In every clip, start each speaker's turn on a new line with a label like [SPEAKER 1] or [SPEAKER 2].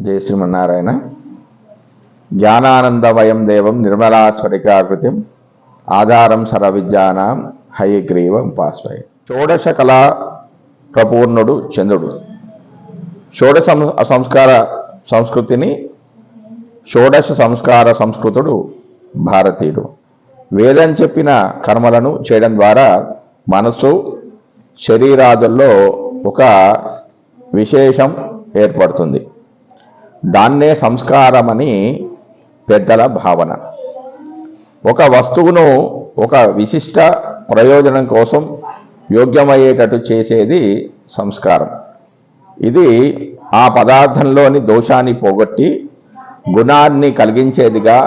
[SPEAKER 1] జయ శ్రీమన్నారాయణ. జ్ఞానానందమయం దేవం నిర్మలాస్ఫటికాకృతిం ఆధారం సర్వవిద్యానాం హయగ్రీవ ఉపాశ్రయ. షోడశ కళా ప్రపూర్ణుడు చంద్రుడు. షోడశ సంస్కార సంస్కృతిని షోడశ సంస్కార సంస్కృతుడు భారతీయుడు. వేదం చెప్పిన కర్మలను చేయడం ద్వారా మనసు శరీరాదుల్లో ఒక విశేషం ఏర్పడుతుంది. దాన్నే సంస్కారమని పెద్దల భావన. ఒక వస్తువును ఒక విశిష్ట ప్రయోజనం కోసం యోగ్యమయ్యేటట్టు చేసేది సంస్కారం. ఇది ఆ పదార్థంలోని దోషాన్ని పోగొట్టి గుణాన్ని కలిగించేదిగా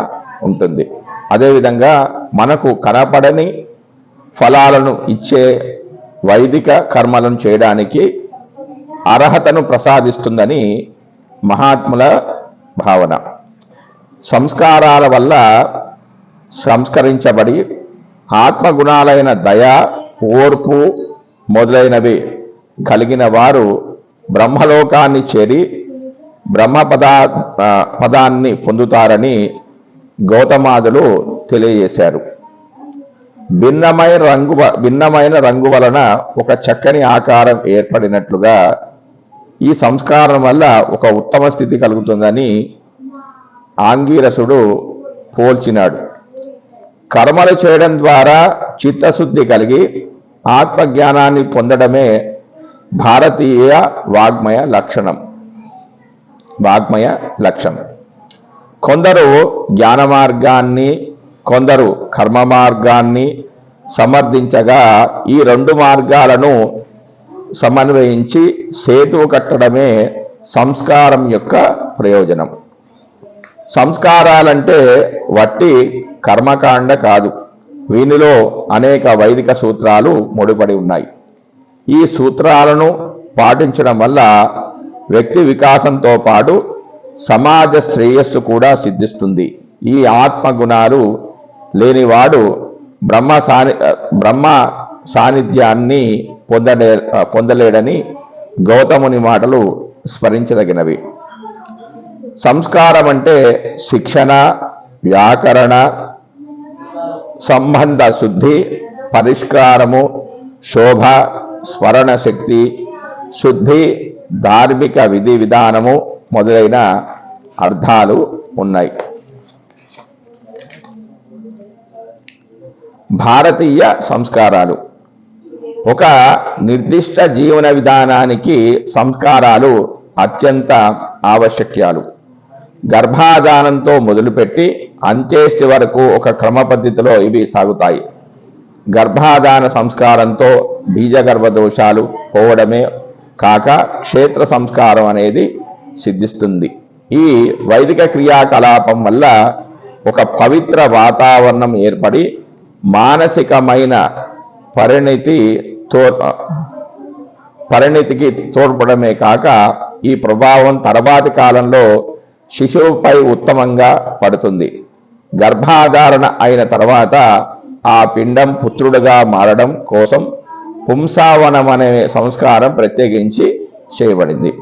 [SPEAKER 1] ఉంటుంది. అదేవిధంగా మనకు కనపడని ఫలాలను ఇచ్చే వైదిక కర్మలను చేయడానికి అర్హతను ప్రసాదిస్తుందని మహాత్ముల భావన. సంస్కారాల వల్ల సంస్కరించబడి ఆత్మగుణాలైన దయ ఓర్పు మొదలైనవి కలిగిన వారు బ్రహ్మలోకాన్ని చేరి బ్రహ్మ పదా పదాన్ని పొందుతారని గౌతమాదులు తెలియజేశారు. భిన్నమైన రంగు వ- భిన్నమైన రంగు వలన ఒక చక్కని ఆకారం ఏర్పడినట్లుగా ఈ సంస్కారం వల్ల ఒక ఉత్తమ స్థితి కలుగుతుందని ఆంగీరసుడు పోల్చినాడు. కర్మలు చేయడం ద్వారా చిత్తశుద్ధి కలిగి ఆత్మజ్ఞానాన్ని పొందడమే భారతీయ వాగ్మయ లక్షణం. వాగ్మయ లక్ష్యం కొందరు జ్ఞాన మార్గాన్ని కొందరు కర్మ మార్గాన్ని సమర్థించగా ఈ రెండు మార్గాలను సమన్వయించి సేతువు కట్టడమే సంస్కారం యొక్క ప్రయోజనం. సంస్కారాలంటే వట్టి కర్మకాండ కాదు. వీనిలో అనేక వైదిక సూత్రాలు ముడిపడి ఉన్నాయి. ఈ సూత్రాలను పాటించడం వల్ల వ్యక్తి వికాసంతో పాటు సమాజ శ్రేయస్సు కూడా సిద్ధిస్తుంది. ఈ ఆత్మగుణాలు లేనివాడు బ్రహ్మ సాని బ్రహ్మ సాన్నిధ్యాన్ని పొందలే పొందలేడని గౌతముని మాటలు స్మరించదగినవి. సంస్కారం అంటే శిక్షణ వ్యాకరణ సంబంధ శుద్ధి పరిష్కారము శోభ స్మరణ శక్తి శుద్ధి ధార్మిక విధి విధానము మొదలైన అర్థాలు ఉన్నాయి. భారతీయ సంస్కారాలు. ఒక నిర్దిష్ట జీవన విధానానికి సంస్కారాలు అత్యంత ఆవశ్యక్యాలు. గర్భాధానంతో మొదలుపెట్టి అంత్యేష్టి వరకు ఒక క్రమ పద్ధతిలో ఇవి సాగుతాయి. గర్భాధాన సంస్కారంతో బీజగర్భ దోషాలు పోవడమే కాక క్షేత్ర సంస్కారం అనేది సిద్ధిస్తుంది. ఈ వైదిక క్రియాకలాపం వల్ల ఒక పవిత్ర వాతావరణం ఏర్పడి మానసికమైన పరిణితి తో పరిణితికి తోడ్పడమే కాక ఈ ప్రభావం తర్వాతి కాలంలో శిశువుపై ఉత్తమంగా పడుతుంది. గర్భాధారణ అయిన తర్వాత ఆ పిండం పుత్రుడుగా మారడం కోసం పుంసావనం అనే సంస్కారం ప్రత్యేకించి చేయబడింది.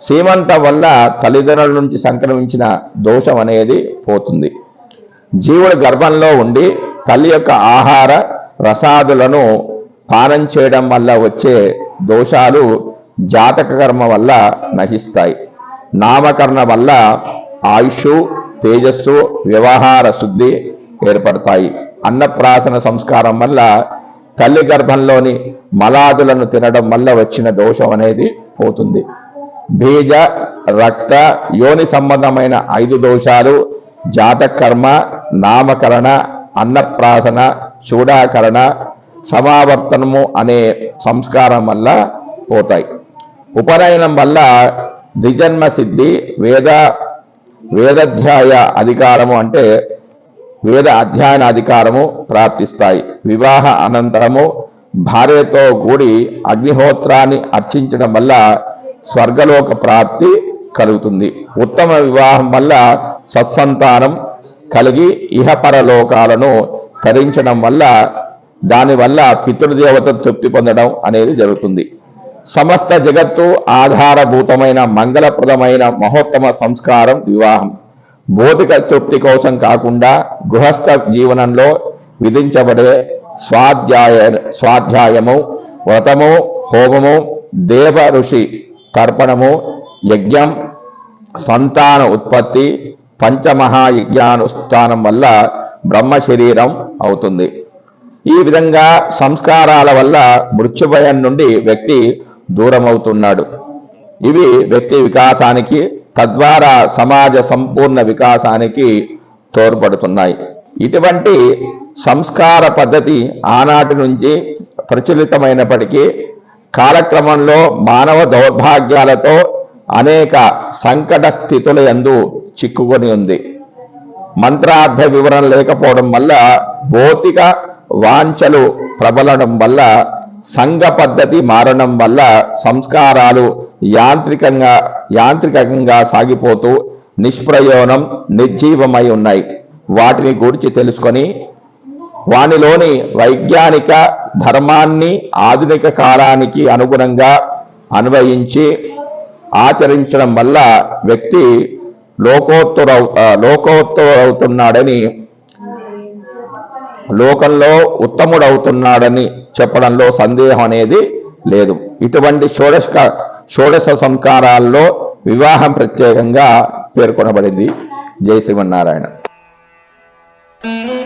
[SPEAKER 1] సీమంతం వల్ల తల్లిదండ్రుల నుంచి సంక్రమించిన దోషం అనేది పోతుంది. జీవుడు గర్భంలో ఉండి తల్లి యొక్క ఆహార రసాదులను పానం చేయడం వల్ల వచ్చే దోషాలు జాతక కర్మ వల్ల నశిస్తాయి. నామకరణ వల్ల ఆయుష్ తేజస్సు వ్యవహార శుద్ధి ఏర్పడతాయి. అన్నప్రాసన సంస్కారం వల్ల తల్లి గర్భంలోని మలాదులను తినడం వల్ల వచ్చిన దోషం అనేది పోతుంది. బీజ రక్త యోని సంబంధమైన ఐదు దోషాలు జాతకర్మ నామకరణ అన్నప్రాసన చూడాకరణ సమావర్తనము అనే సంస్కారం వల్ల పోతాయి. ఉపనయనం వల్ల ద్విజన్మ సిద్ధి వేద వేదాధ్యాయ అధికారము అంటే వేద అధ్యయన అధికారము ప్రాప్తిస్తాయి. వివాహ అనంతరము భార్యతో కూడి అగ్నిహోత్రాన్ని అర్చించడం వల్ల స్వర్గలోక ప్రాప్తి కలుగుతుంది. ఉత్తమ వివాహం వల్ల సత్సంతానం కలిగి ఇహపరలోకాలను తరించడం వల్ల దానివల్ల పితృదేవత తృప్తి పొందడం అనేది జరుగుతుంది. సమస్త జగత్తు ఆధారభూతమైన మంగళప్రదమైన మహోత్తమ సంస్కారం వివాహం. భౌతిక తృప్తి కోసం కాకుండా గృహస్థ జీవనంలో విధించబడే స్వాధ్యాయ స్వాధ్యాయము వ్రతము హోమము దేవ ఋషి తర్పణము యజ్ఞం సంతాన ఉత్పత్తి పంచమహాయజ్ఞానుష్ఠానం వల్ల బ్రహ్మ శరీరం అవుతుంది. ఈ విధంగా సంస్కారాల వల్ల మృత్యుభయం నుండి వ్యక్తి దూరమవుతున్నాడు. ఇవి వ్యక్తి వికాసానికి తద్వారా సమాజ సంపూర్ణ వికాసానికి తోడ్పడుతున్నాయి. ఇటువంటి సంస్కార పద్ధతి ఆనాటి నుంచి ప్రచురితమైనప్పటికీ కాలక్రమంలో మానవ దౌర్భాగ్యాలతో అనేక సంకట స్థితుల ఎందు చిక్కుకొని ఉంది. మంత్రార్థ వివరణ లేకపోవడం వల్ల భౌతిక వాంఛలు ప్రబలడం వల్ల సంఘ పద్ధతి మారడం వల్ల సంస్కారాలు యాంత్రికంగా యాంత్రికంగా సాగిపోతూ నిష్ప్రయోజనం నిర్జీవమై ఉన్నాయి. వాటిని గురించి తెలుసుకొని వానిలోని వైజ్ఞానిక ధర్మాన్ని ఆధునిక కాలానికి అనుగుణంగా అన్వయించి ఆచరించడం వల్ల వ్యక్తి లోకోత్తరవు లోకోత్తరవుతున్నాడని లోకంలో ఉత్తముడవుతున్నాడని చెప్పడంలో సందేహం అనేది లేదు ఇటువంటి షోడశ షోడశ సంస్కారాల్లో వివాహం ప్రత్యేకంగా పేర్కొనబడింది జై శ్రీమన్నారాయణ
[SPEAKER 2] Thank you.